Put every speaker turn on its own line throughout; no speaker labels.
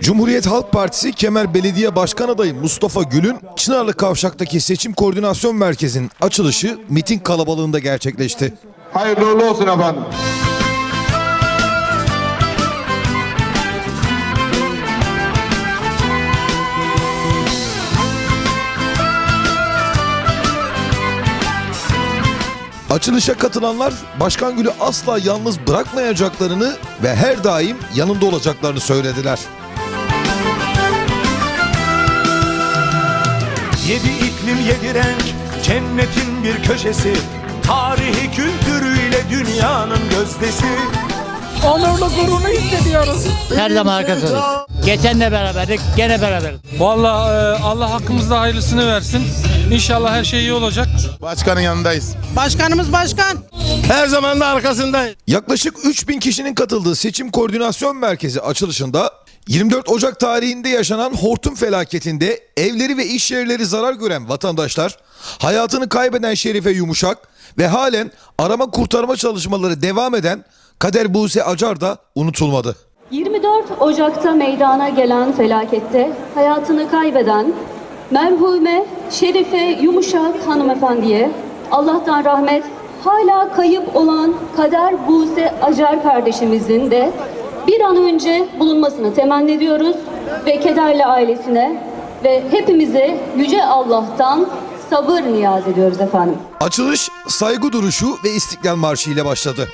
Cumhuriyet Halk Partisi Kemer Belediye Başkan Adayı Mustafa Gül'ün Çınarlı Kavşak'taki Seçim Koordinasyon Merkezi'nin açılışı miting kalabalığında gerçekleşti.
hayırlı olsun efendim.
Açılışa katılanlar Başkan Gül'ü asla yalnız bırakmayacaklarını ve her daim yanında olacaklarını söylediler.
Yedi iklim yedi renk cennetin bir köşesi Tarihi kültürüyle dünyanın gözdesi
onurlu gururunu hissediyoruz.
Her zaman arkasındayız. Geçen de beraberdik, gene beraberiz.
Vallahi e, Allah hakkımızda hayırlısını versin. İnşallah her şey iyi olacak.
Başkanın yanındayız.
Başkanımız başkan.
Her zaman da arkasındayız.
Yaklaşık 3000 kişinin katıldığı Seçim Koordinasyon Merkezi açılışında 24 Ocak tarihinde yaşanan hortum felaketinde evleri ve iş yerleri zarar gören vatandaşlar, hayatını kaybeden Şerife Yumuşak ve halen arama kurtarma çalışmaları devam eden Kader Buse Acar da unutulmadı.
24 Ocak'ta meydana gelen felakette hayatını kaybeden merhume Şerife Yumuşak hanımefendiye Allah'tan rahmet hala kayıp olan Kader Buse Acar kardeşimizin de bir an önce bulunmasını temenni ediyoruz ve kederli ailesine ve hepimize Yüce Allah'tan sabır niyaz ediyoruz efendim.
Açılış saygı duruşu ve istiklal marşı ile başladı.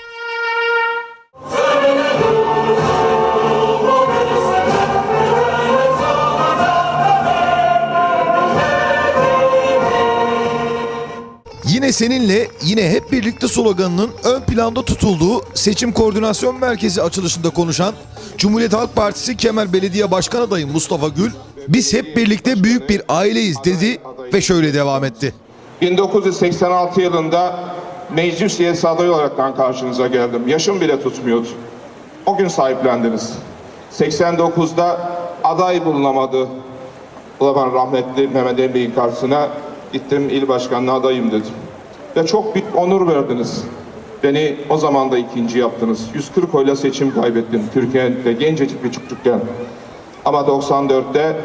Yine seninle yine hep birlikte sloganının ön planda tutulduğu Seçim Koordinasyon Merkezi açılışında konuşan Cumhuriyet Halk Partisi Kemer Belediye Başkan Adayı Mustafa Gül, biz hep birlikte büyük bir aileyiz dedi ve şöyle devam etti.
1986 yılında meclis üyesi adayı olaraktan karşınıza geldim. Yaşım bile tutmuyordu. O gün sahiplendiniz. 89'da aday bulunamadı. Zaman rahmetli Mehmet Bey'in karşısına gittim il başkanlığı adayım dedim. Ve çok büyük onur verdiniz. Beni o zaman da ikinci yaptınız. 140 oyla seçim kaybettim Türkiye'de gencecik bir çocukken. Ama 94'te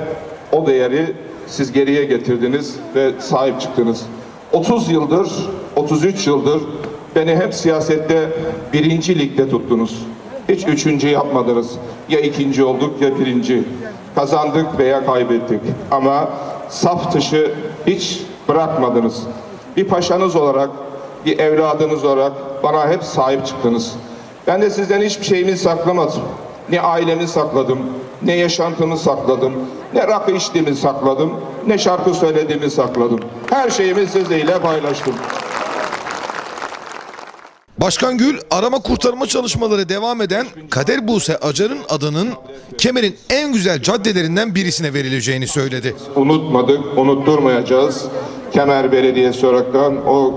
o değeri siz geriye getirdiniz ve sahip çıktınız. 30 yıldır, 33 yıldır beni hep siyasette birinci ligde tuttunuz. Hiç üçüncü yapmadınız. Ya ikinci olduk ya birinci. Kazandık veya kaybettik. Ama saf dışı hiç bırakmadınız. Bir paşanız olarak, bir evladınız olarak bana hep sahip çıktınız. Ben de sizden hiçbir şeyimi saklamadım. Ne ailemi sakladım, ne yaşantımı sakladım, ne rakı içtiğimi sakladım, ne şarkı söylediğimi sakladım. Her şeyimi sizinle paylaştım.
Başkan Gül arama kurtarma çalışmaları devam eden Kader Buse Acar'ın adının Kemer'in en güzel caddelerinden birisine verileceğini söyledi.
Unutmadık, unutturmayacağız. Kemer Belediyesi olaraktan o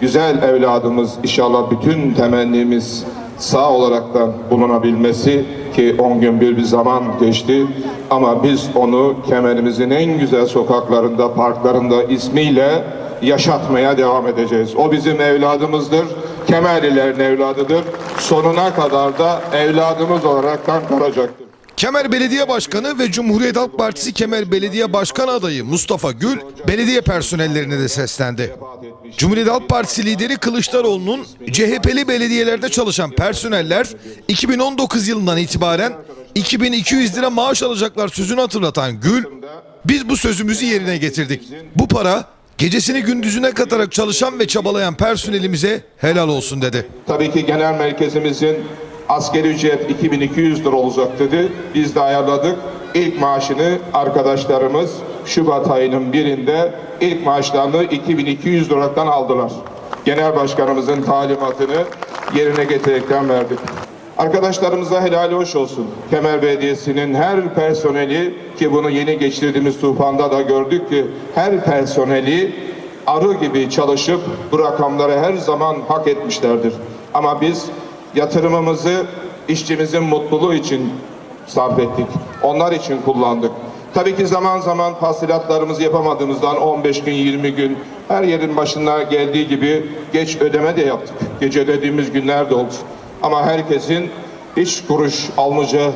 güzel evladımız inşallah bütün temennimiz sağ olaraktan bulunabilmesi ki 10 gün bir bir zaman geçti ama biz onu kemerimizin en güzel sokaklarında, parklarında ismiyle yaşatmaya devam edeceğiz. O bizim evladımızdır. Kemerlilerin evladıdır. Sonuna kadar da evladımız olaraktan kalacaktır.
Kemer Belediye Başkanı ve Cumhuriyet Halk Partisi Kemer Belediye Başkan Adayı Mustafa Gül belediye personellerine de seslendi. Cumhuriyet Halk Partisi lideri Kılıçdaroğlu'nun CHP'li belediyelerde çalışan personeller 2019 yılından itibaren 2200 lira maaş alacaklar sözünü hatırlatan Gül, biz bu sözümüzü yerine getirdik. Bu para gecesini gündüzüne katarak çalışan ve çabalayan personelimize helal olsun dedi.
Tabii ki genel merkezimizin askeri ücret 2200 lira olacak dedi. Biz de ayarladık. İlk maaşını arkadaşlarımız Şubat ayının birinde ilk maaşlarını 2200 liradan aldılar. Genel başkanımızın talimatını yerine getirekten verdik. Arkadaşlarımıza helal hoş olsun. Kemer Belediyesi'nin her personeli ki bunu yeni geçirdiğimiz tufanda da gördük ki her personeli arı gibi çalışıp bu rakamları her zaman hak etmişlerdir. Ama biz yatırımımızı işçimizin mutluluğu için sarf ettik. Onlar için kullandık. Tabii ki zaman zaman tahsilatlarımızı yapamadığımızdan 15 gün 20 gün her yerin başına geldiği gibi geç ödeme de yaptık. Gece ödediğimiz günler de oldu. Ama herkesin hiç kuruş almaca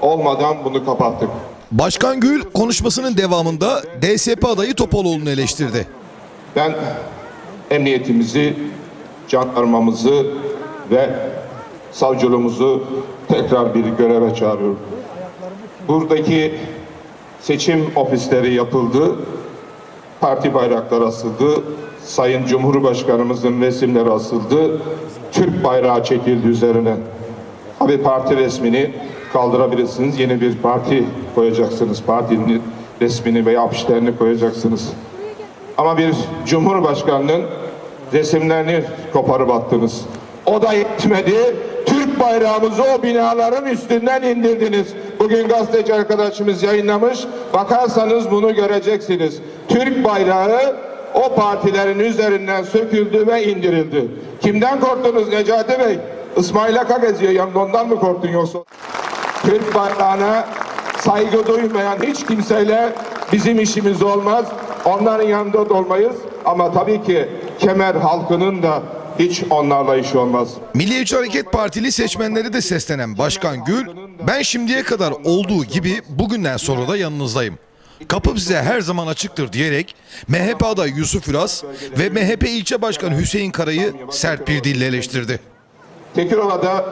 olmadan bunu kapattık.
Başkan Gül konuşmasının devamında DSP adayı Topaloğlu'nu eleştirdi.
Ben emniyetimizi, jandarmamızı ve savcılığımızı tekrar bir göreve çağırıyorum. Buradaki seçim ofisleri yapıldı. Parti bayrakları asıldı. Sayın Cumhurbaşkanımızın resimleri asıldı. Türk bayrağı çekildi üzerine. Abi parti resmini kaldırabilirsiniz. Yeni bir parti koyacaksınız. Partinin resmini veya afişlerini koyacaksınız. Ama bir cumhurbaşkanının resimlerini koparıp attınız. O da yetmedi. Bayrağımızı o binaların üstünden indirdiniz. Bugün gazeteci arkadaşımız yayınlamış. Bakarsanız bunu göreceksiniz. Türk bayrağı o partilerin üzerinden söküldü ve indirildi. Kimden korktunuz Necati Bey? İsmail Aka geziyor yanında ondan mı korktun yoksa? Türk bayrağına saygı duymayan hiç kimseyle bizim işimiz olmaz. Onların yanında da olmayız. Ama tabii ki Kemer halkının da hiç onlarla işi olmaz.
Milliyetçi Hareket Partili seçmenleri de seslenen Başkan Gül, ben şimdiye kadar olduğu gibi bugünden sonra da yanınızdayım. Kapım size her zaman açıktır diyerek MHP adayı Yusuf Üras ve MHP ilçe başkanı Hüseyin Kara'yı sert bir dille eleştirdi.
Tekirova'da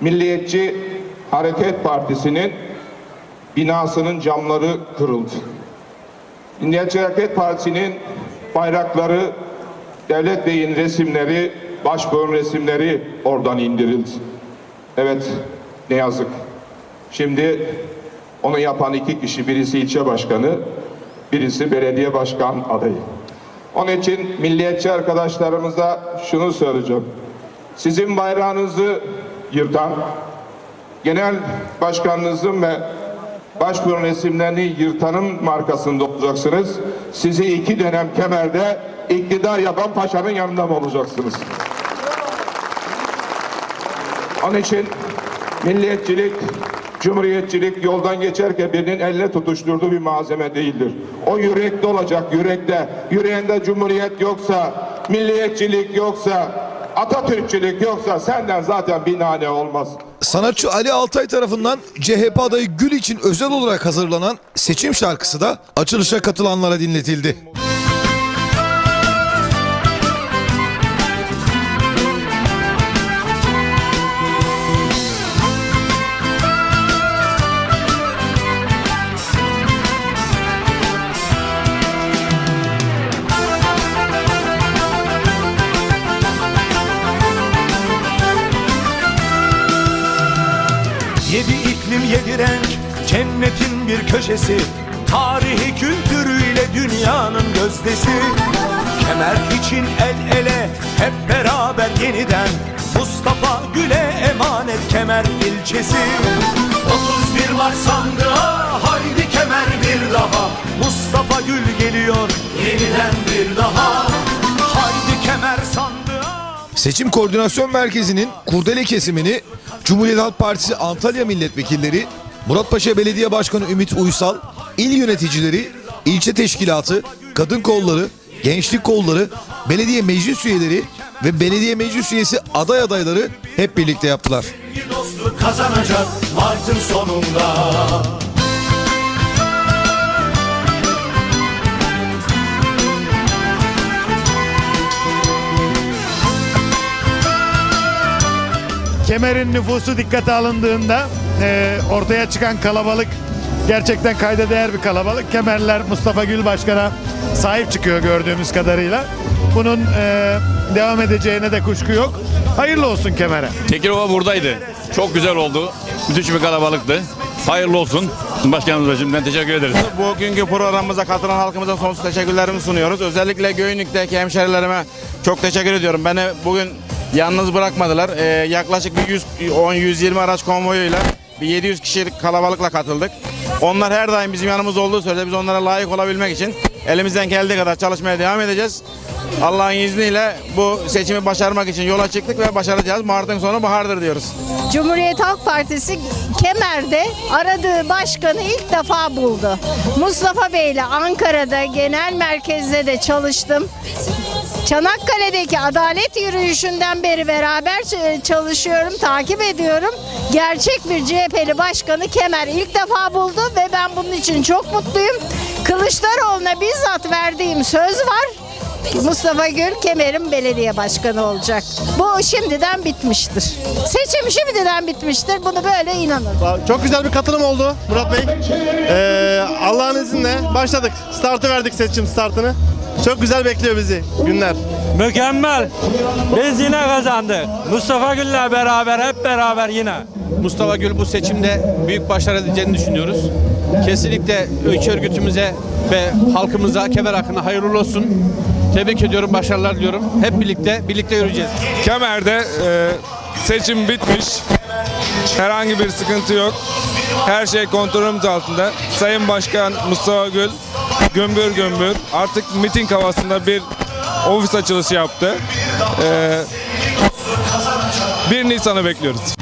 Milliyetçi Hareket Partisi'nin binasının camları kırıldı. Milliyetçi Hareket Partisi'nin bayrakları, Devlet Bey'in resimleri, Başbuğ'un resimleri oradan indirildi. Evet, ne yazık. Şimdi onu yapan iki kişi, birisi ilçe başkanı, birisi belediye başkan adayı. Onun için milliyetçi arkadaşlarımıza şunu söyleyeceğim. Sizin bayrağınızı yırtan, genel başkanınızın ve başbuğun resimlerini yırtanın markasında olacaksınız. Sizi iki dönem kemerde iktidar yapan paşanın yanında mı olacaksınız? Onun için milliyetçilik, cumhuriyetçilik yoldan geçerken birinin eline tutuşturduğu bir malzeme değildir. O yürekte olacak, yürekte. Yüreğinde cumhuriyet yoksa, milliyetçilik yoksa, Atatürkçülük yoksa senden zaten bir nane olmaz.
Sanatçı Ali Altay tarafından CHP adayı Gül için özel olarak hazırlanan seçim şarkısı da açılışa katılanlara dinletildi.
Yedi iklim yedi renk cennetin bir köşesi. Tarihi kültürüyle dünyanın gözdesi. Kemer için el ele hep beraber yeniden. Mustafa Gül'e emanet Kemer ilçesi. 31 Mart sandığa haydi Kemer bir daha. Mustafa Gül geliyor yeniden bir daha. Haydi Kemer sandığa.
Seçim Koordinasyon Merkezi'nin kurdele kesimini Cumhuriyet Halk Partisi Antalya Milletvekilleri, Muratpaşa Belediye Başkanı Ümit Uysal, il yöneticileri, ilçe teşkilatı, kadın kolları, gençlik kolları, belediye meclis üyeleri ve belediye meclis üyesi aday adayları hep birlikte yaptılar.
Kazanacak Mart'ın sonunda
Kemer'in nüfusu dikkate alındığında e, ortaya çıkan kalabalık gerçekten kayda değer bir kalabalık. Kemerler Mustafa Gül Başkan'a sahip çıkıyor gördüğümüz kadarıyla. Bunun e, devam edeceğine de kuşku yok. Hayırlı olsun Kemer'e.
Tekirova buradaydı. Çok güzel oldu. Müthiş bir kalabalıktı. Hayırlı olsun. Başkanımıza şimdiden teşekkür ederiz.
Bugünkü programımıza katılan halkımıza sonsuz teşekkürlerimi sunuyoruz. Özellikle Göynük'teki hemşerilerime çok teşekkür ediyorum. Beni bugün yalnız bırakmadılar. Ee, yaklaşık bir 110-120 araç konvoyuyla bir 700 kişilik kalabalıkla katıldık. Onlar her daim bizim yanımızda olduğu sürece biz onlara layık olabilmek için elimizden geldiği kadar çalışmaya devam edeceğiz. Allah'ın izniyle bu seçimi başarmak için yola çıktık ve başaracağız. Mart'ın sonu bahardır diyoruz.
Cumhuriyet Halk Partisi Kemer'de aradığı başkanı ilk defa buldu. Mustafa Bey ile Ankara'da genel merkezde de çalıştım. Çanakkale'deki adalet yürüyüşünden beri beraber ç- çalışıyorum, takip ediyorum. Gerçek bir CHP'li başkanı Kemer ilk defa buldu ve ben bunun için çok mutluyum. Kılıçdaroğlu'na bizzat verdiğim söz var. Mustafa Gül Kemer'in belediye başkanı olacak. Bu şimdiden bitmiştir. Seçim şimdiden bitmiştir. Bunu böyle inanın.
Çok güzel bir katılım oldu Murat Bey. Ee, Allah'ın izniyle başladık. Startı verdik seçim startını. Çok güzel bekliyor bizi günler.
Mükemmel. Biz yine kazandık. Mustafa Gül'le beraber hep beraber yine.
Mustafa Gül bu seçimde büyük başarı edeceğini düşünüyoruz. Kesinlikle ülke örgütümüze ve halkımıza, Kemer hakkında hayırlı olsun. Tebrik ediyorum, başarılar diliyorum. Hep birlikte, birlikte yürüyeceğiz.
Kemer'de e, seçim bitmiş. Herhangi bir sıkıntı yok. Her şey kontrolümüz altında. Sayın Başkan Mustafa Gül gümbür gümbür artık miting havasında bir ofis açılışı yaptı. E, 1 Nisan'ı bekliyoruz.